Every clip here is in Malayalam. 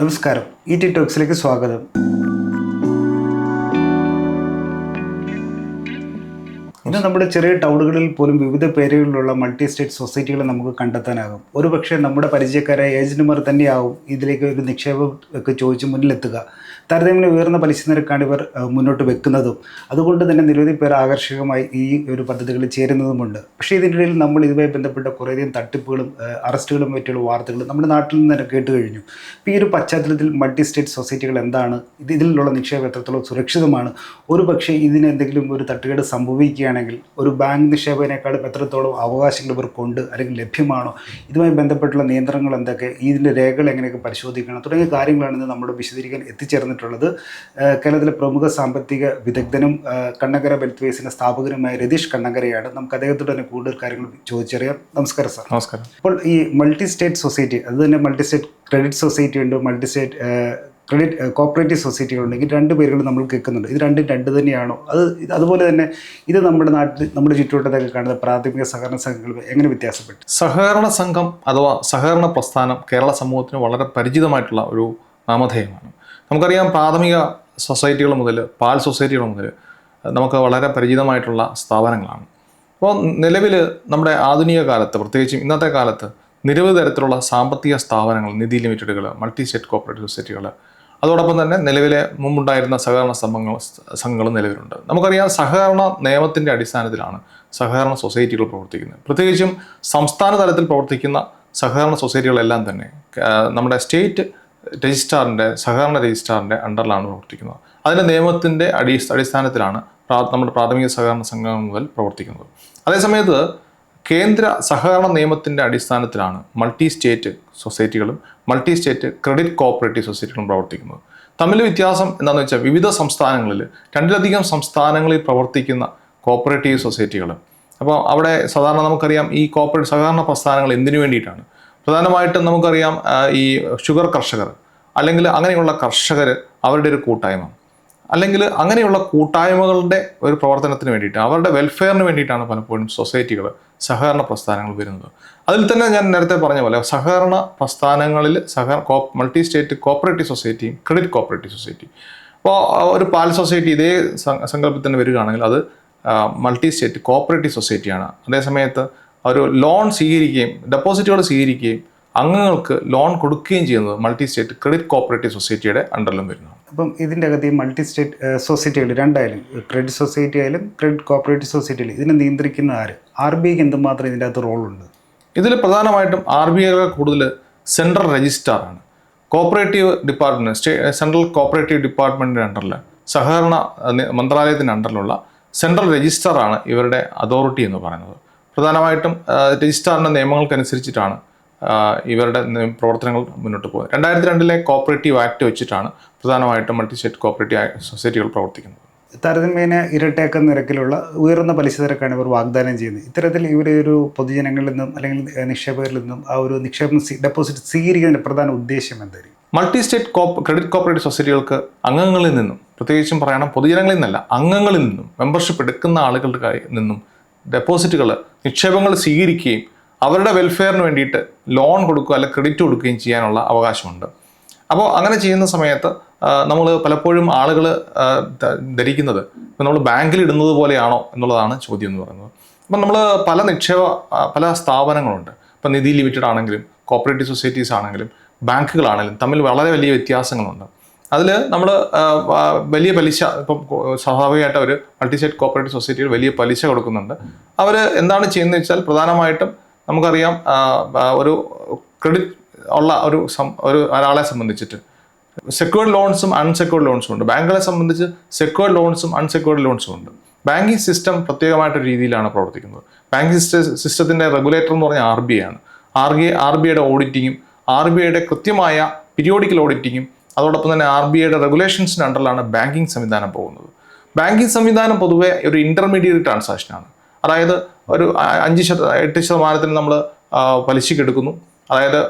നമസ്കാരം. ഇ ടി ടോക്സിലേക്ക് സ്വാഗതം. ഇന്ന് നമ്മുടെ ചെറിയ ടൗണുകളിൽ പോലും വിവിധ പേരുകളിലുള്ള മൾട്ടി സ്റ്റേറ്റ് സൊസൈറ്റികളെ നമുക്ക് കണ്ടെത്താനാകും. ഒരുപക്ഷെ നമ്മുടെ പരിചയക്കാരായ ഏജന്റുമാർ തന്നെയാവും ഇതിലേക്ക് ഒരു നിക്ഷേപം ഒക്കെ ചോദിച്ച് മുന്നിലെത്തുക. താരതമ്യം ഉയർന്ന പലിശ നിരക്കാണ് ഇവർ മുന്നോട്ട് വെക്കുന്നതും. അതുകൊണ്ട് തന്നെ നിരവധി പേർ ആകർഷകമായി ഈ ഒരു പദ്ധതികളിൽ ചേരുന്നതുമുണ്ട്. പക്ഷേ ഇതിനിടയിൽ നമ്മൾ ഇതുമായി ബന്ധപ്പെട്ട കുറേയധികം തട്ടിപ്പുകളും അറസ്റ്റുകളും മറ്റുള്ള വാർത്തകളും നമ്മുടെ നാട്ടിൽ നിന്ന് തന്നെ കേട്ട് കഴിഞ്ഞു. ഇപ്പോൾ ഈ ഒരു പശ്ചാത്തലത്തിൽ മൾട്ടി സ്റ്റേറ്റ് സൊസൈറ്റികൾ എന്താണ്? ഇത് ഇതിലുള്ള നിക്ഷേപം എത്രത്തോളം സുരക്ഷിതമാണ്? ഒരു പക്ഷേ ഇതിന് എന്തെങ്കിലും ഒരു തട്ടുകേട് സംഭവിക്കുകയാണെങ്കിൽ ഒരു ബാങ്ക് നിക്ഷേപനേക്കാളും എത്രത്തോളം അവകാശങ്ങൾ ഇവർക്കുണ്ട് അല്ലെങ്കിൽ ലഭ്യമാണോ? ഇതുമായി ബന്ധപ്പെട്ടുള്ള നിയന്ത്രണങ്ങൾ എന്തൊക്കെ? ഇതിന്റെ രേഖകൾ എങ്ങനെയൊക്കെ പരിശോധിക്കണം? തുടങ്ങിയ കാര്യങ്ങളാണ് ഇന്ന് നമ്മുടെ വിശദീകരിക്കാൻ എത്തിച്ചേർന്നിട്ടുള്ളത് ഏഹ് കേരളത്തിലെ പ്രമുഖ സാമ്പത്തിക വിദഗ്ധനും കണ്ണങ്കര വെൽത്ത് വേസിന്റെ സ്ഥാപകനുമായ രതീഷ് കണ്ണങ്കരയാണ് നമുക്ക് അദ്ദേഹത്തോട് തന്നെ കൂടുതൽ കാര്യങ്ങൾ ചോദിച്ചറിയാം. നമസ്കാരം സാർ. നമസ്കാരം. അപ്പോൾ ഈ മൾട്ടി സ്റ്റേറ്റ് സൊസൈറ്റി അത് തന്നെ മൾട്ടി സ്റ്റേറ്റ് ക്രെഡിറ്റ് സൊസൈറ്റി ഉണ്ട് മൾട്ടി സ്റ്റേറ്റ് ക്രെഡിറ്റ് കോപ്പറേറ്റീവ് സൊസൈറ്റികളുണ്ട് ഈ രണ്ട് പേരുകൾ നമ്മൾ കേൾക്കുന്നുണ്ട്. ഇത് രണ്ടും രണ്ട് തന്നെയാണോ? അത് അതുപോലെ തന്നെ ഇത് നമ്മുടെ നാട്ടിൽ നമ്മുടെ ചുറ്റുവട്ടത്തൊക്കെ കാണുന്ന പ്രാഥമിക സഹകരണ സംഘങ്ങൾ എങ്ങനെ വ്യത്യാസപ്പെട്ടു? സഹകരണ സംഘം അഥവാ സഹകരണ പ്രസ്ഥാനം കേരള സമൂഹത്തിന് വളരെ പരിചിതമായിട്ടുള്ള ഒരു നാമധേയമാണ്. നമുക്കറിയാം പ്രാഥമിക സൊസൈറ്റികൾ മുതൽ പാൽ സൊസൈറ്റികൾ മുതൽ നമുക്ക് വളരെ പരിചിതമായിട്ടുള്ള സ്ഥാപനങ്ങളാണ്. അപ്പോൾ നിലവിൽ നമ്മുടെ ആധുനിക കാലത്ത് പ്രത്യേകിച്ചും ഇന്നത്തെ കാലത്ത് നിരവധി തരത്തിലുള്ള സാമ്പത്തിക സ്ഥാപനങ്ങൾ നിധി ലിമിറ്റഡുകൾ മൾട്ടി സ്റ്റേറ്റ് കോപ്പറേറ്റീവ് സൊസൈറ്റികൾ അതോടൊപ്പം തന്നെ നിലവിലെ മുമ്പുണ്ടായിരുന്ന സഹകരണ സംഘങ്ങൾ സംഘങ്ങളും നിലവിലുണ്ട്. നമുക്കറിയാം സഹകരണ നിയമത്തിന്റെ അടിസ്ഥാനത്തിലാണ് സഹകരണ സൊസൈറ്റികൾ പ്രവർത്തിക്കുന്നത്. പ്രത്യേകിച്ചും സംസ്ഥാന തലത്തിൽ പ്രവർത്തിക്കുന്ന സഹകരണ സൊസൈറ്റികളെല്ലാം തന്നെ നമ്മുടെ സ്റ്റേറ്റ് രജിസ്ട്രാറിന്റെ സഹകരണ രജിസ്ട്രാറിന്റെ അണ്ടറിലാണ് പ്രവർത്തിക്കുന്നത്. അതിന്റെ നിയമത്തിന്റെ അടി അടിസ്ഥാനത്തിലാണ് നമ്മുടെ പ്രാഥമിക സഹകരണ സംഘം മുതൽ പ്രവർത്തിക്കുന്നത്. അതേസമയത്ത് കേന്ദ്ര സഹകരണ നിയമത്തിന്റെ അടിസ്ഥാനത്തിലാണ് മൾട്ടി സ്റ്റേറ്റ് സൊസൈറ്റികളും മൾട്ടി സ്റ്റേറ്റ് ക്രെഡിറ്റ് കോപ്പറേറ്റീവ് സൊസൈറ്റികളും പ്രവർത്തിക്കുന്നത്. തമ്മിൽ വ്യത്യാസം എന്താണെന്ന് വെച്ചാൽ വിവിധ സംസ്ഥാനങ്ങളിൽ രണ്ടിലധികം സംസ്ഥാനങ്ങളിൽ പ്രവർത്തിക്കുന്ന കോപ്പറേറ്റീവ് സൊസൈറ്റികൾ അപ്പോൾ അവിടെ സാധാരണ നമുക്കറിയാം ഈ കോപ്പറേറ്റ് സഹകരണ പ്രസ്ഥാനങ്ങൾ എന്തിനു വേണ്ടിയിട്ടാണ്? പ്രധാനമായിട്ടും നമുക്കറിയാം ഈ ഷുഗർ കർഷകർ അല്ലെങ്കിൽ അങ്ങനെയുള്ള കർഷകർ അവരുടെ ഒരു കൂട്ടായ്മ. അല്ലെങ്കിൽ അങ്ങനെയുള്ള കൂട്ടായ്മകളുടെ ഒരു പ്രവർത്തനത്തിന് വേണ്ടിയിട്ട് അവരുടെ വെൽഫെയറിന് വേണ്ടിയിട്ടാണ് പലപ്പോഴും സൊസൈറ്റികൾ സഹകരണ പ്രസ്ഥാനങ്ങൾ വരുന്നത്. അതിൽ തന്നെ ഞാൻ നേരത്തെ പറഞ്ഞ പോലെ സഹകരണ പ്രസ്ഥാനങ്ങളിൽ സഹ കോ മൾട്ടി സ്റ്റേറ്റ് കോപ്പറേറ്റീവ് സൊസൈറ്റിയും ക്രെഡിറ്റ് കോപ്പറേറ്റീവ് സൊസൈറ്റി അപ്പോൾ ഒരു പാൽ സൊസൈറ്റി ഇതേ സങ്കല്പത്തിന് വരികയാണെങ്കിൽ അത് മൾട്ടി സ്റ്റേറ്റ് കോപ്പറേറ്റീവ് സൊസൈറ്റിയാണ് അതേസമയത്ത് ഒരു ലോൺ സ്വീകരിക്കുകയും ഡെപ്പോസിറ്റുകൾ സ്വീകരിക്കുകയും അംഗങ്ങൾക്ക് ലോൺ കൊടുക്കുകയും ചെയ്യുന്നത് മൾട്ടി സ്റ്റേറ്റ് ക്രെഡിറ്റ് കോപ്പറേറ്റീവ് സൊസൈറ്റിയുടെ അണ്ടറിലും വരുന്നു അപ്പം ഇതിന്റെ അകത്ത് ഈ മൾട്ടി സ്റ്റേറ്റ് സൊസൈറ്റികൾ രണ്ടായാലും ക്രെഡിറ്റ് സൊസൈറ്റി ആയാലും ക്രെഡിറ്റ് കോപ്പറേറ്റീവ് സൊസൈറ്റി ആയാലും ഇതിനെ നിയന്ത്രിക്കുന്ന ആര്? ആർ ബി ഐക്ക് എന്തുമാത്രം ഇതിന്റെ അകത്ത് റോളുണ്ട്? ഇതിൽ പ്രധാനമായിട്ടും ആർ ബി ഐ കൂടുതൽ central രജിസ്ട്രാറാണ് cooperative department stay central cooperative ഡിപ്പാർട്ട്മെന്റിന്റെ അണ്ടറിൽ സഹകരണ മന്ത്രാലയത്തിന്റെ അണ്ടറിലുള്ള സെൻട്രൽ രജിസ്ട്രാറാണ് ഇവരുടെ അതോറിറ്റി എന്ന് പറയുന്നത്. പ്രധാനമായിട്ടും രജിസ്ട്രാറിന്റെ നിയമങ്ങൾക്കനുസരിച്ചിട്ടാണ് ഇവരുടെ പ്രവർത്തനങ്ങൾ മുന്നോട്ട് പോകുന്നത് രണ്ടായിരത്തി രണ്ടിലെ കോപ്പറേറ്റീവ് ആക്ട് വെച്ചിട്ടാണ് പ്രധാനമായിട്ടും മൾട്ടി സ്റ്റേറ്റ് കോപ്പറേറ്റീവ് സൊസൈറ്റികൾ പ്രവർത്തിക്കുന്നത്. താരതമ്യേന ഇരട്ടേക്ക നിരക്കിലുള്ള ഉയർന്ന പലിശ നിരക്കാണ് ഇവർ വാഗ്ദാനം ചെയ്യുന്നത്. ഇത്തരത്തിൽ ഇവർ ഒരു പൊതുജനങ്ങളിൽ നിന്നും അല്ലെങ്കിൽ നിക്ഷേപകരിൽ നിന്നും ആ ഒരു നിക്ഷേപം സി- ഡെപ്പോസിറ്റ് സ്വീകരിക്കുന്നതിന്റെ പ്രധാന ഉദ്ദേശം എന്തായിരിക്കും? Multi state coop credit cooperative സൊസൈറ്റികൾക്ക് അംഗങ്ങളിൽ നിന്നും പ്രത്യേകിച്ചും പറയണം പൊതുജനങ്ങളിൽ നിന്നല്ല അംഗങ്ങളിൽ നിന്നും മെമ്പർഷിപ്പ് എടുക്കുന്ന ആളുകളുടെ നിന്നും ഡെപ്പോസിറ്റുകൾ നിക്ഷേപങ്ങൾ സ്വീകരിക്കുകയും അവരുടെ വെൽഫെയറിന് വേണ്ടിയിട്ട് ലോൺ കൊടുക്കുക അല്ലെങ്കിൽ ക്രെഡിറ്റ് കൊടുക്കുകയും ചെയ്യാനുള്ള അവകാശമുണ്ട്. അപ്പോൾ അങ്ങനെ ചെയ്യുന്ന സമയത്ത് നമ്മൾ പലപ്പോഴും ആളുകൾ ധരിക്കുന്നത് ഇപ്പം നമ്മൾ ബാങ്കിൽ ഇടുന്നത് പോലെയാണോ എന്നുള്ളതാണ് ചോദ്യം എന്ന് പറയുന്നത്. അപ്പം നമ്മൾ പല നിക്ഷേപ പല സ്ഥാപനങ്ങളുണ്ട്. ഇപ്പം നിധി ലിമിറ്റഡ് ആണെങ്കിലും കോപ്പറേറ്റീവ് സൊസൈറ്റീസ് ആണെങ്കിലും ബാങ്കുകളാണെങ്കിലും തമ്മിൽ വളരെ വലിയ വ്യത്യാസങ്ങളുണ്ട്. അതിൽ നമ്മൾ വലിയ പലിശ ഇപ്പം സ്വാഭാവികമായിട്ട് അവർ മൾട്ടിസ്റ്റേറ്റ് കോപ്പറേറ്റീവ് സൊസൈറ്റികൾ വലിയ പലിശ കൊടുക്കുന്നുണ്ട്. അവർ എന്താണ് ചെയ്യുന്നത് വെച്ചാൽ പ്രധാനമായിട്ടും നമുക്കറിയാം ഒരു ക്രെഡിറ്റ് ഉള്ള ഒരു ഒരു ഒരാളെ സംബന്ധിച്ചിട്ട്. സെക്യൂർഡ് ലോൺസും അൺസെക്യൂർഡ് ലോൺസും ഉണ്ട്. ബാങ്കുകളെ സംബന്ധിച്ച് സെക്യൂർഡ് ലോൺസും അൺസെക്യൂർഡ് ലോൺസും ഉണ്ട്. ബാങ്കിങ് സിസ്റ്റം പ്രത്യേകമായിട്ടൊരു രീതിയിലാണ് പ്രവർത്തിക്കുന്നത്. ബാങ്കിങ് സിസ്റ്റത്തിന്റെ റെഗുലേറ്റർ എന്ന് പറഞ്ഞാൽ ആർ ബി ഐ ആണ്. ആർ ബി ആർ ബി ഐയുടെ ഓഡിറ്റിങ്ങും ആർ ബി ഐയുടെ കൃത്യമായ പീരിയോഡിക്കൽ ഓഡിറ്റിങ്ങും അതോടൊപ്പം തന്നെ ആർ ബി ഐയുടെ റെഗുലേഷൻസിന്റെ അണ്ടറിലാണ് ബാങ്കിങ് സംവിധാനം പോകുന്നത്. ബാങ്കിങ് സംവിധാനം പൊതുവേ ഒരു ഇന്റർമീഡിയറ്റ് ട്രാൻസാക്ഷനാണ് അതായത് ഒരു അഞ്ച് ശത എട്ട് ശതമാനത്തിന് നമ്മൾ പലിശയ്ക്ക് എടുക്കുന്നു. അതായത്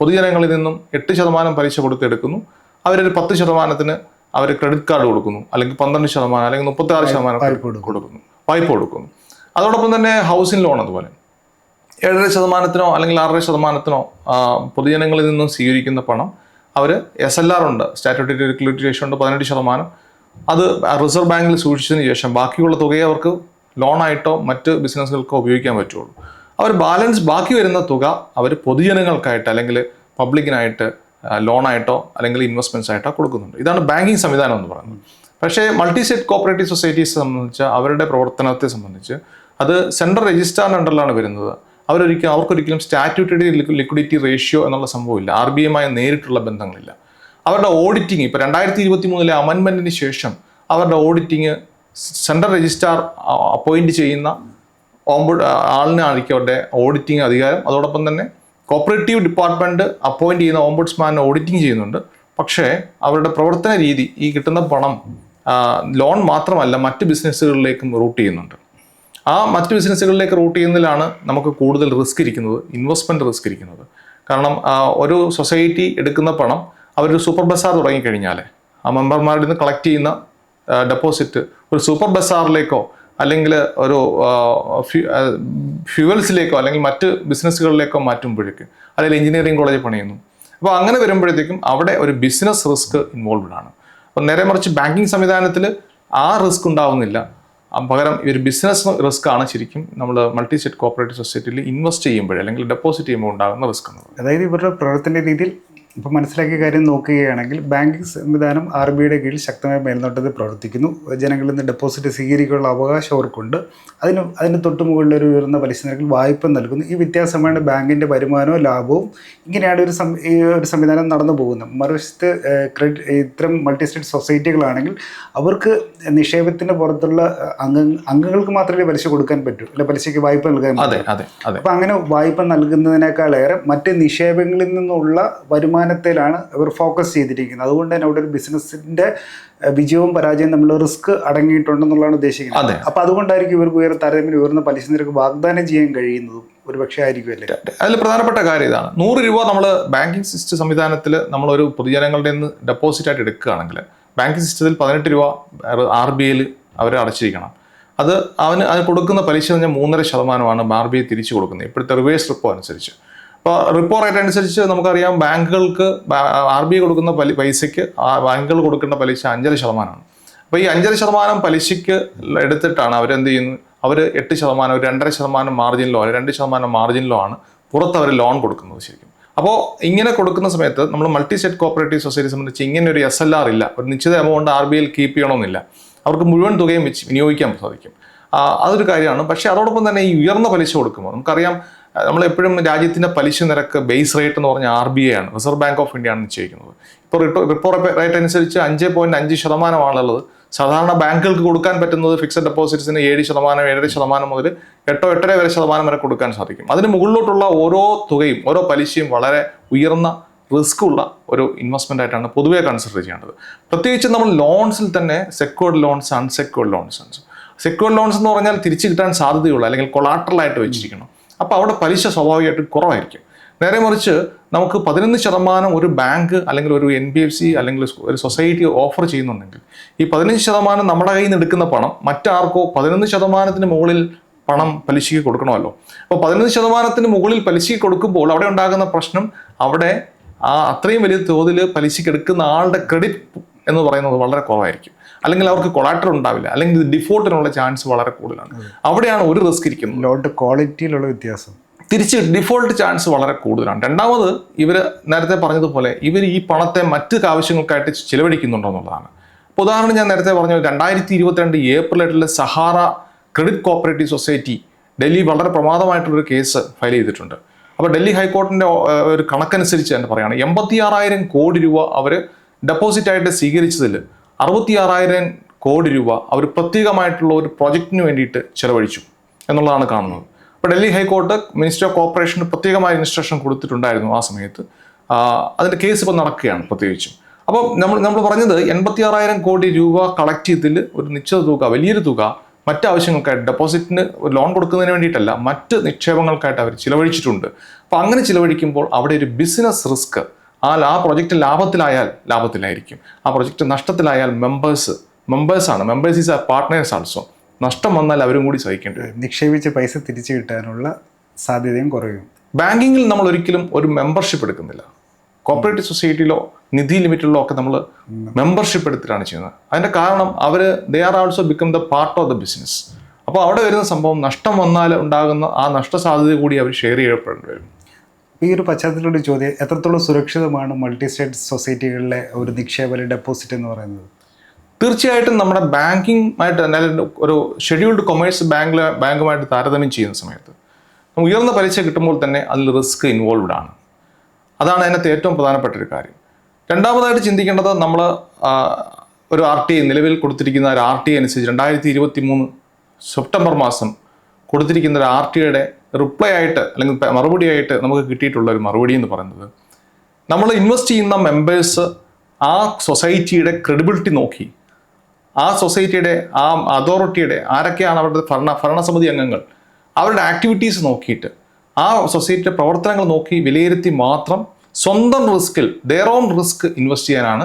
പൊതുജനങ്ങളിൽ നിന്നും എട്ട് ശതമാനം പലിശ കൊടുത്തെടുക്കുന്നു അവരൊരു പത്ത് ശതമാനത്തിന് അവർ ക്രെഡിറ്റ് കാർഡ് കൊടുക്കുന്നു. അല്ലെങ്കിൽ പന്ത്രണ്ട് ശതമാനം അല്ലെങ്കിൽ മുപ്പത്തി ആറ് ശതമാനം കൊടുക്കുന്നു. വായ്പ കൊടുക്കുന്നു. അതോടൊപ്പം തന്നെ ഹൗസിംഗ് ലോൺ അതുപോലെ. ഏഴര ശതമാനത്തിനോ അല്ലെങ്കിൽ ആറര ശതമാനത്തിനോ പൊതുജനങ്ങളിൽ നിന്നും സ്വീകരിക്കുന്ന പണം അവർ എസ് എൽ ആർ ഉണ്ട്. സ്റ്റാറ്റ്യൂട്ടറി ലിക്വിഡിറ്റി റേഷ്യോ ഉണ്ട് പതിനെട്ട് ശതമാനം. അത് റിസർവ് ബാങ്കിൽ സൂക്ഷിച്ചതിന് ശേഷം ബാക്കിയുള്ള തുകയെ അവർക്ക് ലോണായിട്ടോ മറ്റ് ബിസിനസ്സുകൾക്കോ ഉപയോഗിക്കാൻ പറ്റുള്ളൂ. അവർ ബാലൻസ് ബാക്കി വരുന്ന തുക അവർ പൊതുജനങ്ങൾക്കായിട്ട് അല്ലെങ്കിൽ പബ്ലിക്കിനായിട്ട് ലോണായിട്ടോ അല്ലെങ്കിൽ ഇൻവെസ്റ്റ്മെന്റ്സ് ആയിട്ടോ കൊടുക്കുന്നുണ്ട്. ഇതാണ് ബാങ്കിങ് സംവിധാനം എന്ന് പറയുന്നത്. പക്ഷേ മൾട്ടി സ്റ്റേറ്റ് കോപ്പറേറ്റീവ് സൊസൈറ്റീസ് സംബന്ധിച്ച് അവരുടെ പ്രവർത്തനത്തെ സംബന്ധിച്ച് അത് സെൻട്രൽ രജിസ്ട്രാറിന്റെ അണ്ടറിലാണ് വരുന്നത്. അവരൊരിക്കലും അവർക്കൊരിക്കലും സ്റ്റാറ്റ്യൂട്ടറി ലിക്വിഡിറ്റി റേഷ്യോ എന്നുള്ള സംഭവമില്ല. ആർ ബി എമ്മായി നേരിട്ടുള്ള ബന്ധങ്ങളില്ല. അവരുടെ ഓഡിറ്റിംഗ് ഇപ്പോൾ രണ്ടായിരത്തി ഇരുപത്തി മൂന്നിലെ അമൻമെന്റിന് ശേഷം അവരുടെ ഓഡിറ്റിംഗ് സെൻട്രൽ രജിസ്ട്രാർ അപ്പോയിന്റ് ചെയ്യുന്ന ഓംബുഡ് ആളിനായിരിക്കും അവരുടെ ഓഡിറ്റിംഗ് അധികാരം. അതോടൊപ്പം തന്നെ കോപ്പറേറ്റീവ് ഡിപ്പാർട്ട്മെന്റ് അപ്പോയിന്റ് ചെയ്യുന്ന ഓംബുഡ്സ്മാനെ ഓഡിറ്റിംഗ് ചെയ്യുന്നുണ്ട്. പക്ഷേ അവരുടെ പ്രവർത്തന രീതി ഈ കിട്ടുന്ന പണം ലോൺ മാത്രമല്ല മറ്റ് ബിസിനസ്സുകളിലേക്കും റൂട്ട് ചെയ്യുന്നുണ്ട്. ആ മറ്റ് ബിസിനസ്സുകളിലേക്ക് റൂട്ട് ചെയ്യുന്നതിലാണ് നമുക്ക് കൂടുതൽ റിസ്ക് ഇരിക്കുന്നത് ഇൻവെസ്റ്റ്മെന്റ് റിസ്ക് ഇരിക്കുന്നത്. കാരണം ഒരു സൊസൈറ്റി എടുക്കുന്ന പണം അവരൊരു സൂപ്പർ ബസാർ തുടങ്ങിക്കഴിഞ്ഞാൽ ആ മെമ്പർമാരിൽ നിന്ന് കളക്ട് ചെയ്യുന്ന ഡെപ്പോസിറ്റ് ഒരു സൂപ്പർ ബസാറിലേക്കോ അല്ലെങ്കിൽ ഒരു ഫ്യൂവൽസിലേക്കോ അല്ലെങ്കിൽ മറ്റ് ബിസിനസ്സുകളിലേക്കോ മാറ്റുമ്പോഴേക്ക് അല്ലെങ്കിൽ എഞ്ചിനീയറിംഗ് കോളേജ് പണിയുന്നു. അപ്പോൾ അങ്ങനെ വരുമ്പോഴത്തേക്കും അവിടെ ഒരു ബിസിനസ് റിസ്ക് ഇൻവോൾവ്ഡ് ആണ്. അപ്പോൾ നേരെ മറിച്ച് ബാങ്കിങ് സംവിധാനത്തിൽ ആ റിസ്ക് ഉണ്ടാവുന്നില്ല. പകരം ഇവർ ബിസിനസ് റിസ്ക് ആണ് ശരിക്കും നമ്മൾ മൾട്ടി സ്റ്റേറ്റ് കോപ്പറേറ്റീവ് സൊസൈറ്റിയിൽ ഇൻവെസ്റ്റ് ചെയ്യുമ്പോൾ അല്ലെങ്കിൽ ഡെപ്പോസിറ്റ് ചെയ്യുമ്പോൾ ഉണ്ടാകുന്ന റിസ്ക് അതായത് ഇവരുടെ പ്രവർത്തന രീതിയിൽ ഇപ്പം മനസ്സിലാക്കിയ കാര്യം നോക്കുകയാണെങ്കിൽ ബാങ്കിങ് സംവിധാനം ആർ ബി ഐയുടെ കീഴിൽ ശക്തമായ മേൽനോട്ടത്തിൽ പ്രവർത്തിക്കുന്നു. ജനങ്ങളിൽ നിന്ന് ഡെപ്പോസിറ്റ് സ്വീകരിക്കാനുള്ള അവകാശം അവർക്കുണ്ട്. അതിന് അതിന് തൊട്ട് മുകളിലൊരു ഒരു ഉയർന്ന പലിശ നിരക്കിൽ വായ്പ നൽകുന്നു. ഈ വ്യത്യാസമാണ് ബാങ്കിന്റെ വരുമാനവും ലാഭവും. ഇങ്ങനെയാണ് ഒരു ഈ ഒരു സംവിധാനം നടന്നു പോകുന്നത്. മറുവശത്ത് ക്രെഡിറ്റ് ഇത്തരം മൾട്ടി സ്റ്റേറ്റ് സൊസൈറ്റികളാണെങ്കിൽ അവർക്ക് നിക്ഷേപത്തിന്റെ പുറത്തുള്ള അംഗ അംഗങ്ങൾക്ക് മാത്രമേ പലിശ കൊടുക്കാൻ പറ്റൂ. അല്ലെ പലിശയ്ക്ക് വായ്പ നൽകാൻ പറ്റൂ. അപ്പൊ അങ്ങനെ വായ്പ നൽകുന്നതിനേക്കാളേറെ മറ്റ് നിക്ഷേപങ്ങളിൽ നിന്നുള്ള വരുമാനത്തിലാണ് ഇവർ ഫോക്കസ് ചെയ്തിരിക്കുന്നത്. അതുകൊണ്ട് തന്നെ അവിടെ ഒരു ബിസിനസിന്റെ വിജയവും പരാജയവും നമ്മൾ റിസ്ക് അടങ്ങിയിട്ടുണ്ടെന്നുള്ളതാണ് ഉദ്ദേശിക്കുന്നത്. അതെ. അപ്പൊ അതുകൊണ്ടായിരിക്കും ഇവർക്ക് ഉയർന്ന താരതമ്യം ഉയർന്ന പലിശ നിരക്ക് വാഗ്ദാനം ചെയ്യാൻ കഴിയുന്നതും ഒരു പക്ഷേ ആയിരിക്കുമല്ലേ അതിൽ പ്രധാനപ്പെട്ട കാര്യം ഇതാണ്. നൂറ് രൂപ നമ്മൾ ബാങ്കിങ് സിസ്റ്റം സംവിധാനത്തിൽ നമ്മളൊരു പൊതുജനങ്ങളുടെ നിന്ന് ഡെപ്പോസിറ്റ് ആയിട്ട് എടുക്കുകയാണെങ്കിൽ ബാങ്കിങ് സിസ്റ്റത്തിൽ പതിനെട്ട് രൂപ ആർ ബി ഐയിൽ അവർ അടച്ചിരിക്കണം. അത് അവന് അത് കൊടുക്കുന്ന പലിശ എന്ന് പറഞ്ഞാൽ മൂന്നര ശതമാനമാണ് ആർ ബി ഐ തിരിച്ചു കൊടുക്കുന്നത്. ഇപ്പോഴത്തെ റിവേഴ്സ് റിപ്പോ അനുസരിച്ച്. അപ്പോൾ റിപ്പോ റേറ്റ് അനുസരിച്ച് നമുക്കറിയാം ബാങ്കുകൾക്ക് ആർ ബി ഐ കൊടുക്കുന്ന പലി പൈസയ്ക്ക് ബാങ്കുകൾ കൊടുക്കേണ്ട പലിശ അഞ്ചര ശതമാനമാണ്. അപ്പോൾ ഈ അഞ്ചര ശതമാനം പലിശയ്ക്ക് എടുത്തിട്ടാണ് അവരെന്ത് ചെയ്യുന്നത് അവർ എട്ട് ശതമാനം ഒരു രണ്ടര ശതമാനം മാർജിനിലോ അല്ലെങ്കിൽ രണ്ട് ശതമാനം മാർജിനിലോ ആണ് പുറത്ത് അവർ ലോൺ കൊടുക്കുന്നത് ശരിക്കും. അപ്പോൾ ഇങ്ങനെ കൊടുക്കുന്ന സമയത്ത് നമ്മൾ മൾട്ടി സ്റ്റേറ്റ് കോപ്പറേറ്റീവ് സൊസൈറ്റി സംബന്ധിച്ച് ഇങ്ങനെ ഒരു എസ് എൽ ആർ ഇല്ല. ഒരു നിശ്ചിത എമൗണ്ട് ആർ ബി ഐയിൽ കീപ്പ് ചെയ്യണമെന്നില്ല. അവർക്ക് മുഴുവൻ തുകയും വെച്ച് വിനിയോഗിക്കാൻ സാധിക്കും. അതൊരു കാര്യമാണ്. പക്ഷേ അതോടൊപ്പം തന്നെ ഈ ഉയർന്ന പലിശ കൊടുക്കുമ്പോൾ നമുക്കറിയാം നമ്മളെപ്പോഴും രാജ്യത്തിന്റെ പലിശ നിരക്ക് ബേസ് റേറ്റ് എന്ന് പറഞ്ഞാൽ ആർ ബി ഐ ആണ് റിസർവ് ബാങ്ക് ഓഫ് ഇന്ത്യ ആണ് നിശ്ചയിക്കുന്നത്. ഇപ്പോൾ റിട്ടോ റിപ്പോ റേറ്റ് അനുസരിച്ച് അഞ്ച് പോയിന്റ് അഞ്ച് ശതമാനമാണുള്ളത് സാധാരണ ബാങ്കുകൾക്ക് കൊടുക്കാൻ പറ്റുന്നത് ഫിക്സഡ് ഡെപ്പോസിറ്റ്സിന് ഏഴ് ശതമാനം ഏഴര ശതമാനം മുതൽ എട്ടോ എട്ടര വരെ ശതമാനം വരെ കൊടുക്കാൻ സാധിക്കും. അതിന് മുകളിലോട്ടുള്ള ഓരോ തുകയും ഓരോ പലിശയും വളരെ ഉയർന്ന റിസ്ക് ഉള്ള ഒരു ഇൻവെസ്റ്റ്മെന്റ് ആയിട്ടാണ് പൊതുവേ കൺസിഡർ ചെയ്യേണ്ടത്. പ്രത്യേകിച്ച് നമ്മൾ ലോൺസിൽ തന്നെ secured loans unsecured loans secured loans എന്ന് പറഞ്ഞാൽ തിരിച്ചു കിട്ടാൻ സാധ്യതയുള്ള അല്ലെങ്കിൽ കൊളാട്രലായിട്ട് വെച്ചിരിക്കണം അപ്പോൾ അവിടെ പലിശ സ്വാഭാവികമായിട്ടും കുറവായിരിക്കും. നേരെ മറിച്ച് നമുക്ക് പതിനൊന്ന് ശതമാനം ഒരു ബാങ്ക് അല്ലെങ്കിൽ ഒരു എൻ ബി എഫ് സി അല്ലെങ്കിൽ ഒരു സൊസൈറ്റി ഓഫർ ചെയ്യുന്നുണ്ടെങ്കിൽ ഈ പതിനഞ്ച് ശതമാനം നമ്മുടെ കയ്യിൽ നിന്ന് എടുക്കുന്ന പണം മറ്റാർക്കോ പതിനൊന്ന് ശതമാനത്തിന് മുകളിൽ പണം പലിശയ്ക്ക് കൊടുക്കണമല്ലോ. അപ്പോൾ പതിനൊന്ന് ശതമാനത്തിന് മുകളിൽ പലിശയ്ക്ക് കൊടുക്കുമ്പോൾ അവിടെ ഉണ്ടാകുന്ന പ്രശ്നം അവിടെ ആ അത്രയും വലിയ തോതിൽ പലിശയ്ക്ക് എടുക്കുന്ന ആളുടെ ക്രെഡിറ്റ് എന്ന് പറയുന്നത് വളരെ കുറവായിരിക്കും. അല്ലെങ്കിൽ അവർക്ക് കൊളാറ്റർ ഉണ്ടാവില്ല. അല്ലെങ്കിൽ ഡിഫോൾട്ടിനുള്ള ചാൻസ് വളരെ കൂടുതലാണ്. അവിടെയാണ് ഒരു റിസ്ക് ഇരിക്കുന്നത്. ലോട്ട് ക്വാളിറ്റിയിലുള്ള വ്യത്യാസം. തിരിച്ച് ഡിഫോൾട്ട് ചാൻസ് വളരെ കൂടുതലാണ്. രണ്ടാമത് ഇവർ നേരത്തെ പറഞ്ഞതുപോലെ ഇവർ ഈ പണത്തെ മറ്റ് ആവശ്യങ്ങൾക്കായിട്ട് ചിലവഴിക്കുന്നുണ്ടോ എന്നുള്ളതാണ്. അപ്പോൾ ഉദാഹരണം ഞാൻ നേരത്തെ പറഞ്ഞു രണ്ടായിരത്തി ഇരുപത്തിരണ്ട് ഏപ്രിൽ എട്ടിലെ Sahara credit cooperative society Delhi വളരെ പ്രമാദമായിട്ടുള്ളൊരു കേസ് ഫയൽ ചെയ്തിട്ടുണ്ട്. അപ്പോൾ ഡൽഹി ഹൈക്കോടതിന്റെ ഒരു കണക്കനുസരിച്ച് തന്നെ പറയുകയാണ് എൺപത്തി ആറായിരം കോടി രൂപ അവർ ഡെപ്പോസിറ്റ് ആയിട്ട് സ്വീകരിച്ചതിൽ അറുപത്തി ആറായിരം കോടി രൂപ അവർ പ്രത്യേകമായിട്ടുള്ള ഒരു പ്രോജക്റ്റിന് വേണ്ടിയിട്ട് ചെലവഴിച്ചു എന്നുള്ളതാണ് കാണുന്നത്. അപ്പോൾ ഡൽഹി ഹൈക്കോടതി മിനിസ്റ്റർ ഓഫ് കോർപ്പറേഷന് പ്രത്യേകമായ ഇൻസ്ട്രക്ഷൻ കൊടുത്തിട്ടുണ്ടായിരുന്നു ആ സമയത്ത്. അതിന്റെ കേസ് ഇപ്പോൾ നടക്കുകയാണ് പ്രത്യേകിച്ചും. അപ്പം നമ്മൾ നമ്മൾ പറഞ്ഞത് എൺപത്തി ആറായിരം കോടി രൂപ കളക്ട് ചെയ്തതിൽ ഒരു നിശ്ചിത തുക വലിയൊരു തുക മറ്റ് ആവശ്യങ്ങൾക്കായിട്ട് ഡെപ്പോസിറ്റിന് ലോൺ കൊടുക്കുന്നതിന് വേണ്ടിയിട്ടല്ല മറ്റ് നിക്ഷേപങ്ങൾക്കായിട്ട് അവർ ചിലവഴിച്ചിട്ടുണ്ട്. അപ്പോൾ അങ്ങനെ ചിലവഴിക്കുമ്പോൾ അവിടെ ഒരു ബിസിനസ് റിസ്ക് ആ ആ പ്രൊജക്റ്റ് ലാഭത്തിലായാൽ ലാഭത്തിലായിരിക്കും. ആ പ്രൊജക്റ്റ് നഷ്ടത്തിലായാൽ members മെമ്പേഴ്സാണ് members is a partners also നഷ്ടം വന്നാൽ അവരും കൂടി സഹിക്കേണ്ടി വരും. നിക്ഷേപിച്ച പൈസ തിരിച്ചു കിട്ടാനുള്ള സാധ്യതയും കുറയും. ബാങ്കിങ്ങിൽ നമ്മൾ ഒരിക്കലും ഒരു മെമ്പർഷിപ്പ് എടുക്കുന്നില്ല. കോപ്പറേറ്റീവ് സൊസൈറ്റിയിലോ നിധി ലിമിറ്റിലോ ഒക്കെ നമ്മൾ മെമ്പർഷിപ്പ് എടുത്തിട്ടാണ് ചെയ്യുന്നത്. അതിന്റെ കാരണം അവർ they are also become the part of the business അപ്പോൾ അവിടെ വരുന്ന സംഭവം നഷ്ടം വന്നാൽ ഉണ്ടാകുന്ന ആ നഷ്ട സാധ്യത കൂടി അവർ ഷെയർ ചെയ്യപ്പെടേണ്ടി വരും. ഈ ഒരു പശ്ചാത്തലത്തിലൊരു ചോദ്യം എത്രത്തോളം സുരക്ഷിതമാണ് മൾട്ടി സ്റ്റേറ്റ് സൊസൈറ്റികളിലെ ഒരു നിക്ഷേപ ഡെപ്പോസിറ്റ് എന്ന് പറയുന്നത്? തീർച്ചയായിട്ടും നമ്മുടെ ബാങ്കിങ് ആയിട്ട് അല്ലെങ്കിൽ ഒരു ഷെഡ്യൂൾഡ് കൊമേഴ്സ് ബാങ്കിൽ ബാങ്കുമായിട്ട് താരതമ്യം ചെയ്യുന്ന സമയത്ത് ഉയർന്ന പലിശ കിട്ടുമ്പോൾ തന്നെ അതിൽ റിസ്ക് ഇൻവോൾവ്ഡ് ആണ്. അതാണ് അതിനകത്ത് ഏറ്റവും പ്രധാനപ്പെട്ട ഒരു കാര്യം. രണ്ടാമതായിട്ട് ചിന്തിക്കേണ്ടത് നമ്മൾ ഒരു ആർ ടി ഐ നിലവിൽ കൊടുത്തിരിക്കുന്ന ഒരു ആർ ടി ഐ അനുസരിച്ച് രണ്ടായിരത്തി ഇരുപത്തി മൂന്ന് സെപ്റ്റംബർ മാസം കൊടുത്തിരിക്കുന്ന ഒരു ആർ ടി ഐയുടെ റിപ്ലൈ ആയിട്ട് അല്ലെങ്കിൽ മറുപടി മറുപടിയായിട്ട് നമുക്ക് കിട്ടിയിട്ടുള്ള ഒരു മറുപടി എന്ന് പറയുന്നത് നമ്മൾ ഇൻവെസ്റ്റ് ചെയ്യുന്ന മെമ്പേഴ്സ് ആ സൊസൈറ്റിയുടെ ക്രെഡിബിലിറ്റി നോക്കി. ആ സൊസൈറ്റിയുടെ ആ അതോറിറ്റിയുടെ ആരൊക്കെയാണ് അവരുടെ ഭരണ ഭരണസമിതി അംഗങ്ങൾ? അവരുടെ ആക്ടിവിറ്റീസ് നോക്കിയിട്ട് ആ സൊസൈറ്റിയുടെ പ്രവർത്തനങ്ങൾ നോക്കി വിലയിരുത്തി മാത്രം സ്വന്തം റിസ്കിൽ ദെയർ ഓൺ റിസ്ക് ഇൻവെസ്റ്റ് ചെയ്യാനാണ്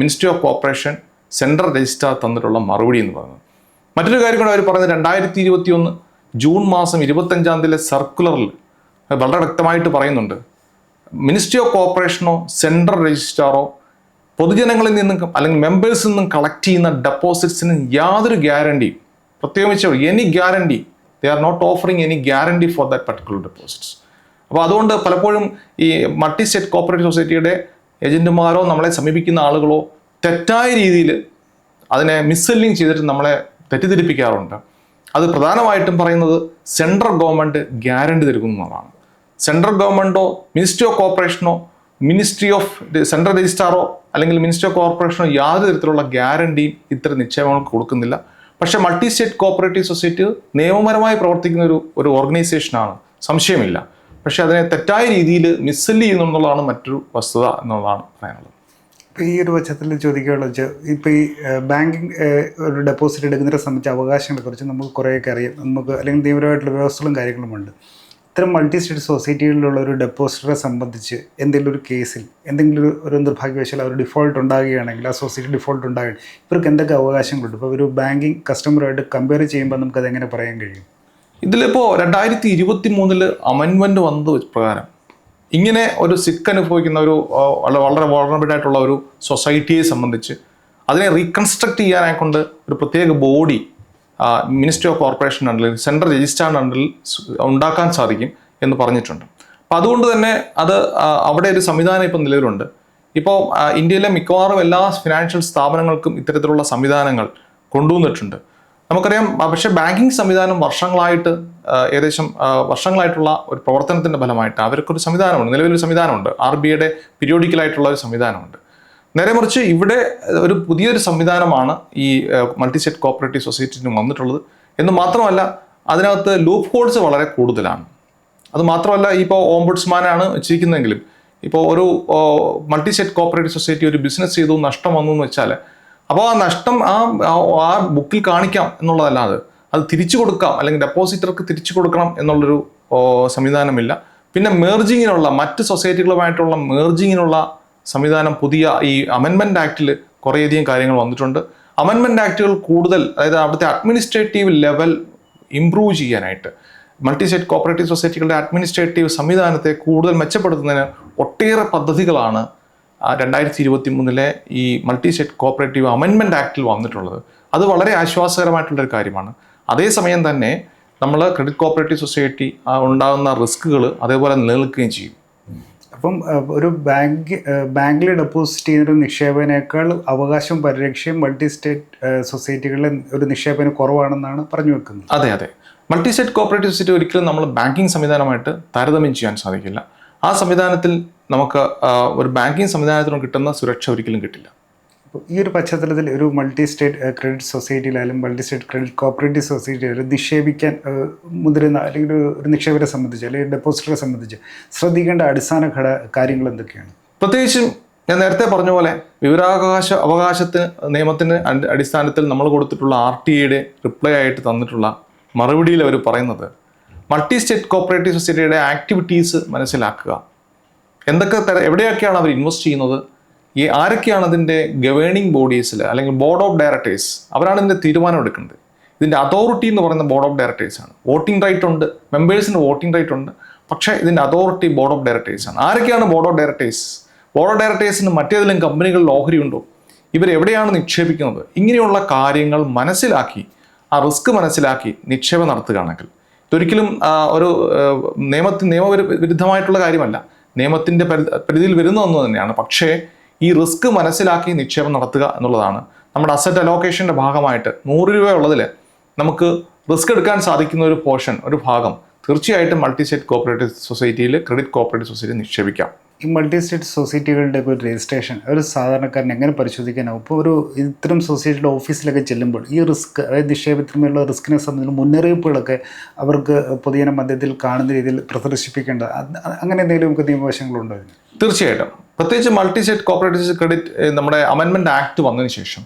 ministry of cooperation central registrar തന്നിട്ടുള്ള മറുപടി എന്ന് പറയുന്നത്. മറ്റൊരു കാര്യം കൂടെ അവർ പറഞ്ഞത് രണ്ടായിരത്തി ഇരുപത്തി ഒന്ന് ജൂൺ മാസം ഇരുപത്തഞ്ചാം തീയതിയിലെ സർക്കുലറിൽ വളരെ വ്യക്തമായിട്ട് പറയുന്നുണ്ട്. മിനിസ്ട്രി ഓഫ് കോപ്പറേഷനോ സെൻട്രൽ രജിസ്ട്രാറോ പൊതുജനങ്ങളിൽ നിന്നും അല്ലെങ്കിൽ മെമ്പേഴ്സിൽ നിന്നും കളക്ട് ചെയ്യുന്ന ഡെപ്പോസിറ്റ്സിന് യാതൊരു ഗ്യാരണ്ടിയും പ്രത്യേകിച്ച് any guarantee they are not offering any guarantee for that particular deposits അപ്പോൾ അതുകൊണ്ട് പലപ്പോഴും ഈ മൾട്ടി സ്റ്റേറ്റ് കോപ്പറേറ്റീവ് സൊസൈറ്റിയുടെ ഏജന്റുമാരോ നമ്മളെ സമീപിക്കുന്ന ആളുകളോ തെറ്റായ രീതിയിൽ അതിനെ മിസ്സെല്ലിങ് ചെയ്തിട്ട് നമ്മളെ തെറ്റിദ്ധരിപ്പിക്കാറുണ്ട്. അത് പ്രധാനമായിട്ടും പറയുന്നത് സെൻട്രൽ ഗവൺമെന്റ് ഗ്യാരണ്ടി നൽകുന്നതാണ് സെൻട്രൽ ഗവൺമെന്റോ മിനിസ്ട്രി ഓഫ് കോർപ്പറേഷനോ മിനിസ്ട്രി ഓഫ് സെൻട്രൽ രജിസ്ട്രാറോ അല്ലെങ്കിൽ മിനിസ്ട്രി ഓഫ് കോർപ്പറേഷനോ യാതൊരു തരത്തിലുള്ള ഗ്യാരണ്ടിയും ഇത്തരം നിക്ഷേപങ്ങൾക്ക് കൊടുക്കുന്നില്ല. പക്ഷേ മൾട്ടി സ്റ്റേറ്റ് കോപ്പറേറ്റീവ് സൊസൈറ്റി നിയമപരമായി പ്രവർത്തിക്കുന്ന ഒരു ഒരു ഓർഗനൈസേഷനാണ്. സംശയമില്ല. പക്ഷേ അതിനെ തെറ്റായ രീതിയിൽ മിസ്സെല്ല് ചെയ്യുന്നു എന്നുള്ളതാണ് മറ്റൊരു വസ്തുത എന്നുള്ളതാണ് പറയാനുള്ളത്. ഇപ്പോൾ ഈ ഒരു പക്ഷത്തിൽ ചോദിക്കുകയുള്ള വെച്ചാൽ ഇപ്പോൾ ഈ ബാങ്കിങ് ഒരു ഡെപ്പോസിറ്റ് എടുക്കുന്നതിനെ സംബന്ധിച്ച അവകാശങ്ങളെ കുറിച്ച് നമുക്ക് കുറേയൊക്കെ അറിയാം. നമുക്ക് അല്ലെങ്കിൽ നിയമപരമായിട്ടുള്ള വ്യവസ്ഥകളും കാര്യങ്ങളുമുണ്ട്. ഇത്തരം മൾട്ടി സ്റ്റേറ്റ് സൊസൈറ്റികളിലുള്ള ഒരു ഡെപ്പോസിറ്ററെ സംബന്ധിച്ച് എന്തെങ്കിലും ഒരു കേസിൽ എന്തെങ്കിലും ഒരു- നിർഭാഗ്യവശാൽ അവർ ഡിഫോൾട്ട് ഉണ്ടാകുകയാണെങ്കിൽ ആ സൊസൈറ്റി ഡിഫോൾട്ട് ഉണ്ടാകുകയാണ് ഇവർക്ക് എന്തൊക്കെ അവകാശങ്ങളുണ്ട്? ഇപ്പോൾ ഒരു ബാങ്കിങ് കസ്റ്റമറുമായിട്ട് കമ്പയർ ചെയ്യുമ്പോൾ നമുക്കത് എങ്ങനെ പറയാൻ കഴിയും? ഇതിലിപ്പോൾ രണ്ടായിരത്തി ഇരുപത്തി മൂന്നിൽ അമെൻമെന്റ് വന്നത് പ്രകാരം ഇങ്ങനെ ഒരു സിക്ക് അനുഭവിക്കുന്ന ഒരു വളരെ ആയിട്ടുള്ള ഒരു സൊസൈറ്റിയെ സംബന്ധിച്ച് അതിനെ റീകൺസ്ട്രക്ട് ചെയ്യാനെ കൊണ്ട് ഒരു പ്രത്യേക ബോഡി മിനിസ്ട്രി ഓഫ് കോർപ്പറേഷൻ അണ്ടറിൽ സെൻട്രൽ രജിസ്ട്രാർ അണ്ടറിൽ ഉണ്ടാക്കാൻ സാധിക്കും എന്ന് പറഞ്ഞിട്ടുണ്ട്. അപ്പോൾ അതുകൊണ്ട് തന്നെ അത് അവിടെ ഒരു സംവിധാനം ഇപ്പം നിലവിലുണ്ട്. ഇപ്പോൾ ഇന്ത്യയിലെ മിക്കവാറും എല്ലാ ഫിനാൻഷ്യൽ സ്ഥാപനങ്ങൾക്കും ഇത്തരത്തിലുള്ള സംവിധാനങ്ങൾ കൊണ്ടുവന്നിട്ടുണ്ട്. നമുക്കറിയാം പക്ഷെ ബാങ്കിങ് സംവിധാനം വർഷങ്ങളായിട്ട് ഏകദേശം വർഷങ്ങളായിട്ടുള്ള ഒരു പ്രവർത്തനത്തിന്റെ ഫലമായിട്ട് അവർക്കൊരു സംവിധാനമുണ്ട്. നിലവിലൊരു സംവിധാനമുണ്ട്. ആർ ബി ഐയുടെ പീരിയോഡിക്കലായിട്ടുള്ള ഒരു സംവിധാനമുണ്ട്. നേരെ മറിച്ച് ഇവിടെ ഒരു പുതിയൊരു സംവിധാനമാണ് ഈ മൾട്ടി സ്റ്റേറ്റ് കോപ്പറേറ്റീവ് സൊസൈറ്റിന് വന്നിട്ടുള്ളത്. എന്ന് മാത്രമല്ല അതിനകത്ത് ലൂപ്പ് ഹോൾസ് വളരെ കൂടുതലാണ്. അത് മാത്രമല്ല ഇപ്പോൾ ഓംബുഡ്സ്മാനാണ് വെച്ചിരിക്കുന്നതെങ്കിലും ഇപ്പോൾ ഒരു മൾട്ടി സ്റ്റേറ്റ് കോപ്പറേറ്റീവ് സൊസൈറ്റി ഒരു ബിസിനസ് ചെയ്തു നഷ്ടം വന്നു എന്ന് വെച്ചാൽ അപ്പോൾ ആ നഷ്ടം ആ ആ- ബുക്കിൽ കാണിക്കാം എന്നുള്ളതല്ലാതെ അത് തിരിച്ചു കൊടുക്കാം അല്ലെങ്കിൽ ഡെപ്പോസിറ്റർക്ക് തിരിച്ചു കൊടുക്കണം എന്നുള്ളൊരു സംവിധാനമില്ല. പിന്നെ മേർജിങ്ങിനുള്ള മറ്റ് സൊസൈറ്റികളുമായിട്ടുള്ള മേർജിങ്ങിനുള്ള സംവിധാനം പുതിയ ഈ അമെൻമെന്റ് ആക്റ്റിൽ കുറേയധികം കാര്യങ്ങൾ വന്നിട്ടുണ്ട്. അമെൻമെന്റ് ആക്റ്റുകൾ കൂടുതൽ അതായത് അവിടുത്തെ അഡ്മിനിസ്ട്രേറ്റീവ് ലെവൽ ഇംപ്രൂവ് ചെയ്യാനായിട്ട് മൾട്ടി സ്റ്റേറ്റ് കോപ്പറേറ്റീവ് സൊസൈറ്റികളുടെ അഡ്മിനിസ്ട്രേറ്റീവ് സംവിധാനത്തെ കൂടുതൽ മെച്ചപ്പെടുത്തുന്നതിന് ഒട്ടേറെ പദ്ധതികളാണ് രണ്ടായിരത്തി ഇരുപത്തി മൂന്നിലെ ഈ മൾട്ടി സ്റ്റേറ്റ് കോപ്പറേറ്റീവ് അമെൻമെന്റ് ആക്ടിൽ വന്നിട്ടുള്ളത്. അത് വളരെ ആശ്വാസകരമായിട്ടുള്ള ഒരു കാര്യമാണ് അതേസമയം തന്നെ നമ്മൾ ക്രെഡിറ്റ് കോപ്പറേറ്റീവ് സൊസൈറ്റി ഉണ്ടാകുന്ന റിസ്കുകൾ അതേപോലെ നിലനിൽക്കുകയും ചെയ്യും. അപ്പം ഒരു ബാങ്ക് ബാങ്കിൽ ഡെപ്പോസിറ്റ് ചെയ്യുന്ന നിക്ഷേപനേക്കാൾ അവകാശം പരിരക്ഷയും മൾട്ടി സ്റ്റേറ്റ് സൊസൈറ്റികളിലെ ഒരു നിക്ഷേപന കുറവാണെന്നാണ് പറഞ്ഞു വെക്കുന്നത്. അതെ അതെ. മൾട്ടി സ്റ്റേറ്റ് കോപ്പറേറ്റീവ് സൊസൈറ്റി ഒരിക്കലും നമ്മൾ ബാങ്കിങ് സംവിധാനമായിട്ട് താരതമ്യം ചെയ്യാൻ സാധിക്കില്ല. ആ സംവിധാനത്തിൽ നമുക്ക് ഒരു ബാങ്കിങ് സംവിധാനത്തിനും കിട്ടുന്ന സുരക്ഷ ഒരിക്കലും കിട്ടില്ല. അപ്പോൾ ഈ ഒരു പശ്ചാത്തലത്തിൽ ഒരു മൾട്ടി സ്റ്റേറ്റ് ക്രെഡിറ്റ് സൊസൈറ്റിയിലായാലും മൾട്ടി സ്റ്റേറ്റ് ക്രെഡിറ്റ് കോപ്പറേറ്റീവ് സൊസൈറ്റിയിലായാലും നിക്ഷേപിക്കാൻ മുതിരുന്ന അല്ലെങ്കിൽ ഒരു ഒരു നിക്ഷേപരെ സംബന്ധിച്ച് അല്ലെങ്കിൽ ഡെപ്പോസിറ്ററെ സംബന്ധിച്ച് ശ്രദ്ധിക്കേണ്ട അടിസ്ഥാന ഘട കാര്യങ്ങൾ എന്തൊക്കെയാണ്? പ്രത്യേകിച്ചും ഞാൻ നേരത്തെ പറഞ്ഞ പോലെ വിവരാവകാശ അവകാശത്തിന് നിയമത്തിന് അടിസ്ഥാനത്തിൽ നമ്മൾ കൊടുത്തിട്ടുള്ള ആർ ടി ഐയുടെ റിപ്ലൈ ആയിട്ട് തന്നിട്ടുള്ള മറുപടിയിൽ അവർ പറയുന്നത് മൾട്ടി സ്റ്റേറ്റ് കോപ്പറേറ്റീവ് സൊസൈറ്റിയുടെ ആക്ടിവിറ്റീസ് മനസ്സിലാക്കുക. എന്തൊക്കെ തര എവിടെയൊക്കെയാണ് അവർ ഇൻവെസ്റ്റ് ചെയ്യുന്നത്? ഈ ആരൊക്കെയാണ് അതിന്റെ ഗവേണിംഗ് ബോഡീസിൽ അല്ലെങ്കിൽ ബോർഡ് ഓഫ് ഡയറക്ടേഴ്സ് അവരാണ് ഇതിന്റെ തീരുമാനം എടുക്കുന്നത്. ഇതിന്റെ അതോറിറ്റി എന്ന് പറയുന്ന ബോർഡ് ഓഫ് ഡയറക്ടേഴ്സ് ആണ്. വോട്ടിംഗ് റൈറ്റ് ഉണ്ട്. മെമ്പേഴ്സിന് വോട്ടിംഗ് റൈറ്റ് ഉണ്ട്. പക്ഷേ ഇതിന്റെ അതോറിറ്റി ബോർഡ് ഓഫ് ഡയറക്ടേഴ്സ് ആണ്. ആരൊക്കെയാണ് board of directors board of ഡയറക്ടേഴ്സിന് മറ്റേതെങ്കിലും കമ്പനികളിൽ ഓഹരി ഉണ്ടോ? ഇവരെവിടെയാണ് നിക്ഷേപിക്കുന്നത്? ഇങ്ങനെയുള്ള കാര്യങ്ങൾ മനസ്സിലാക്കി ആ റിസ്ക് മനസ്സിലാക്കി നിക്ഷേപം നടത്തുകയാണെങ്കിൽ. ഇതൊരിക്കലും ഒരു നിയമത്തിന് നിയമവിരുദ്ധമായിട്ടുള്ള കാര്യമല്ല. നിയമത്തിന്റെ പരി പരിധിയിൽ വരുന്ന ഒന്ന് തന്നെയാണ്. പക്ഷേ ഈ റിസ്ക് മനസ്സിലാക്കി നിക്ഷേപം നടത്തുക എന്നുള്ളതാണ് നമ്മുടെ അസറ്റ് അലോക്കേഷന്റെ ഭാഗമായിട്ട് നൂറ് രൂപ ഉള്ളതിൽ നമുക്ക് റിസ്ക് എടുക്കാൻ സാധിക്കുന്ന ഒരു പോർഷൻ ഒരു ഭാഗം തീർച്ചയായിട്ടും മൾട്ടി സ്റ്റേറ്റ് കോപ്പറേറ്റീവ് സൊസൈറ്റിയിൽ ക്രെഡിറ്റ് കോപ്പറേറ്റീവ് സൊസൈറ്റി നിക്ഷേപിക്കാം. ഈ മൾട്ടി സ്റ്റേറ്റ് സൊസൈറ്റികളുടെ ഒരു രജിസ്ട്രേഷൻ ഒരു സാധാരണക്കാരൻ എങ്ങനെ പരിശോധിക്കാനാവും ഇപ്പോൾ ഒരു ഇത്തരം സൊസൈറ്റിയുടെ ഓഫീസിലൊക്കെ ചെല്ലുമ്പോൾ ഈ റിസ്ക് അതായത് നിക്ഷേപത്തിന്മേലുള്ള റിസ്കിനെ സംബന്ധിച്ച് മുന്നറിയിപ്പുകളൊക്കെ അവർക്ക് പൊതുജന മധ്യത്തിൽ കാണുന്ന രീതിയിൽ പ്രദർശിപ്പിക്കേണ്ടത് അങ്ങനെ എന്തെങ്കിലും നമുക്ക് നിയമവശങ്ങളുണ്ടോ ഇതിന്? തീർച്ചയായിട്ടും. പ്രത്യേകിച്ച് മൾട്ടി സ്റ്റേറ്റ് കോപ്പറേറ്റീവ് ക്രെഡിറ്റ് നമ്മുടെ അമെൻമെന്റ് ആക്ട് വന്നതിന് ശേഷം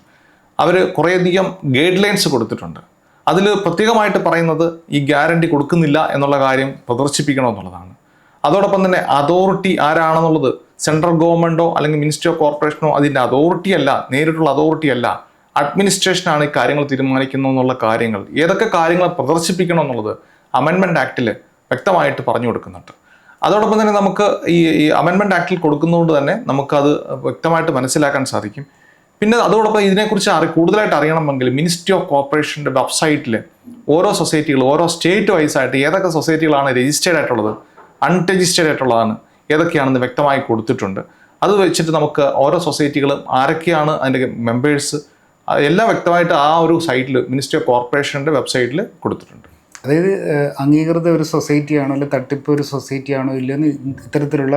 അവർ കുറേയധികം ഗൈഡ് ലൈൻസ് കൊടുത്തിട്ടുണ്ട്. അതിൽ പ്രത്യേകമായിട്ട് പറയുന്നത് ഈ ഗ്യാരണ്ടി കൊടുക്കുന്നില്ല എന്നുള്ള കാര്യം പ്രദർശിപ്പിക്കണം എന്നുള്ളതാണ് അതോടൊപ്പം തന്നെ അതോറിറ്റി ആരാണെന്നുള്ളത്? സെൻട്രൽ ഗവൺമെന്റോ അല്ലെങ്കിൽ മിനിസ്ട്രി ഓഫ് കോർപ്പറേഷനോ അതിന്റെ അതോറിറ്റി അല്ല നേരിട്ടുള്ള അതോറിറ്റി അല്ല. അഡ്മിനിസ്ട്രേഷനാണ് ഈ കാര്യങ്ങൾ തീരുമാനിക്കുന്നത് എന്നുള്ള കാര്യങ്ങൾ. ഏതൊക്കെ കാര്യങ്ങൾ പ്രദർശിപ്പിക്കണം എന്നുള്ളത് അമെൻമെന്റ് ആക്ടിൽ വ്യക്തമായിട്ട് പറഞ്ഞു കൊടുക്കുന്നുണ്ട്. അതോടൊപ്പം തന്നെ നമുക്ക് ഈ ഈ അമെൻമെന്റ് ആക്ടിൽ കൊടുക്കുന്നതുകൊണ്ട് തന്നെ നമുക്കത് വ്യക്തമായിട്ട് മനസ്സിലാക്കാൻ സാധിക്കും. പിന്നെ അതോടൊപ്പം ഇതിനെക്കുറിച്ച് അറി കൂടുതലായിട്ട് അറിയണമെങ്കിൽ മിനിസ്ട്രി ഓഫ് കോർപ്പറേഷന്റെ വെബ്സൈറ്റിൽ ഓരോ സൊസൈറ്റികൾ ഓരോ സ്റ്റേറ്റ് വൈസ് ആയിട്ട് ഏതൊക്കെ സൊസൈറ്റികളാണ് രജിസ്റ്റേഡ് ആയിട്ടുള്ളത് അൺരജിസ്റ്റേർഡ് ആയിട്ടുള്ളതാണ്. ഏതൊക്കെയാണെന്ന് വ്യക്തമായി കൊടുത്തിട്ടുണ്ട്. അത് വെച്ചിട്ട് നമുക്ക് ഓരോ സൊസൈറ്റികളും ആരൊക്കെയാണ് അതിന്റെ മെമ്പേഴ്സ് എല്ലാം വ്യക്തമായിട്ട് ആ ഒരു സൈറ്റിൽ മിനിസ്ട്രി ഓഫ് കോർപ്പറേഷന്റെ വെബ്സൈറ്റിൽ കൊടുത്തിട്ടുണ്ട്. അതായത് അംഗീകൃത ഒരു സൊസൈറ്റിയാണോ അല്ലെങ്കിൽ തട്ടിപ്പ് ഒരു സൊസൈറ്റിയാണോ ഇല്ലെന്ന് ഇത്തരത്തിലുള്ള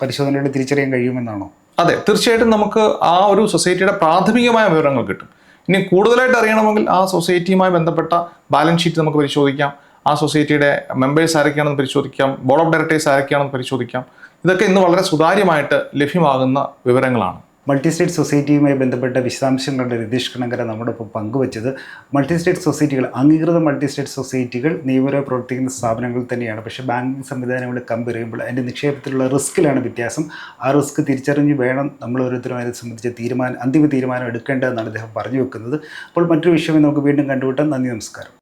പരിശോധനയുടെ തിരിച്ചറിയാൻ കഴിയുമെന്നാണോ? അതെ തീർച്ചയായിട്ടും നമുക്ക് ആ ഒരു സൊസൈറ്റിയുടെ പ്രാഥമികമായ വിവരങ്ങൾ കിട്ടും. ഇനി കൂടുതലായിട്ട് അറിയണമെങ്കിൽ ആ സൊസൈറ്റിയുമായി ബന്ധപ്പെട്ട ബാലൻസ് ഷീറ്റ് നമുക്ക് പരിശോധിക്കാം. ആ സൊസൈറ്റിയുടെ മെമ്പേഴ്സ് ആരൊക്കെയാണെന്ന് പരിശോധിക്കാം ബോർഡ് ഓഫ് ഡയറക്ടേഴ്സ് ആരൊക്കെയാണെന്ന് പരിശോധിക്കാം. ഇതൊക്കെ ഇന്ന് വളരെ സുതാര്യമായിട്ട് ലഭ്യമാകുന്ന വിവരങ്ങളാണ്. മൾട്ടി സ്റ്റേറ്റ് സൊസൈറ്റിയുമായി ബന്ധപ്പെട്ട വിശദാംശങ്ങളുടെ രതീഷ് കണങ്കര നമ്മുടെ ഇപ്പോൾ പങ്കുവച്ചത്. മൾട്ടി സ്റ്റേറ്റ് സൊസൈറ്റികൾ അംഗീകൃത മൾട്ടി സ്റ്റേറ്റ് സൊസൈറ്റികൾ നിയമപരമായി പ്രവർത്തിക്കുന്ന സ്ഥാപനങ്ങൾ തന്നെയാണ്. പക്ഷേ ബാങ്കിങ് സംവിധാനങ്ങൾ കമ്പയർ ചെയ്യുമ്പോൾ അതിന്റെ നിക്ഷേപത്തിലുള്ള റിസ്ക്കിലാണ് വ്യത്യാസം. ആ റിസ്ക് തിരിച്ചറിഞ്ഞ് വേണം നമ്മൾ ഓരോരുത്തരും അതിനെ സംബന്ധിച്ച് തീരുമാനം അന്തിമ തീരുമാനം എടുക്കേണ്ടതെന്നാണ് അദ്ദേഹം പറഞ്ഞു വെക്കുന്നത്. അപ്പോൾ മറ്റൊരു വിഷയമായി നമുക്ക് വീണ്ടും കണ്ടുമുട്ടാം. നന്ദി നമസ്കാരം.